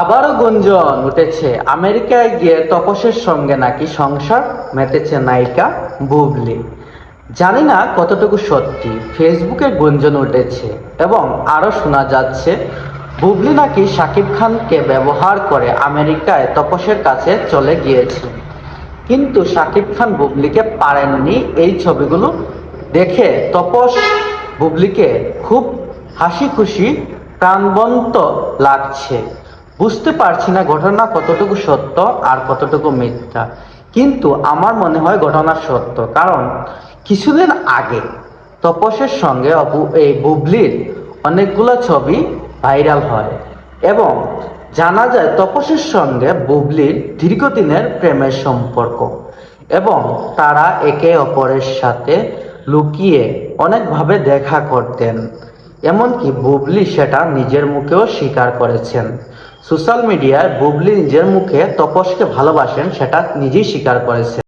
আবারও গুঞ্জন উঠেছে, আমেরিকায় গিয়ে তপসের সঙ্গে নাকি সংসার মেতেছে নায়িকা বুবলি। জানি না কতটুকু সত্যি, ফেসবুকে গুঞ্জন উঠেছে এবং আরও শোনা যাচ্ছে, বুবলি নাকি শাকিব খানকে ব্যবহার করে আমেরিকায় তপসের কাছে চলে গিয়েছে। কিন্তু শাকিব খান বুবলিকে পারেননি এই ছবিগুলো দেখে তপস বুবলিকে খুব হাসি খুশি প্রাণবন্ত লাগছে। বুঝতে পারছি না ঘটনা কতটুকু সত্য আর কতটুকু মিথ্যা। কিন্তু আমার মনে হয় ঘটনা সত্য। কারণ কিছুদিন আগে তপসের সঙ্গে অপু, এই বুবলির অনেকগুলো ছবি ভাইরাল হয় এবং জানা যায় তপসের সঙ্গে বুবলির দীর্ঘদিনের প্রেমের সম্পর্ক এবং তারা একে অপরের সাথে লুকিয়ে অনেকভাবে দেখা করতেন। এমনকি বুবলি সেটা নিজের মুখেও স্বীকার করেছেন। সোশ্যাল মিডিয়ায় বুবলি নিজের মুখে তপসকে ভালোবাসেন সেটা নিজেই স্বীকার করেছেন।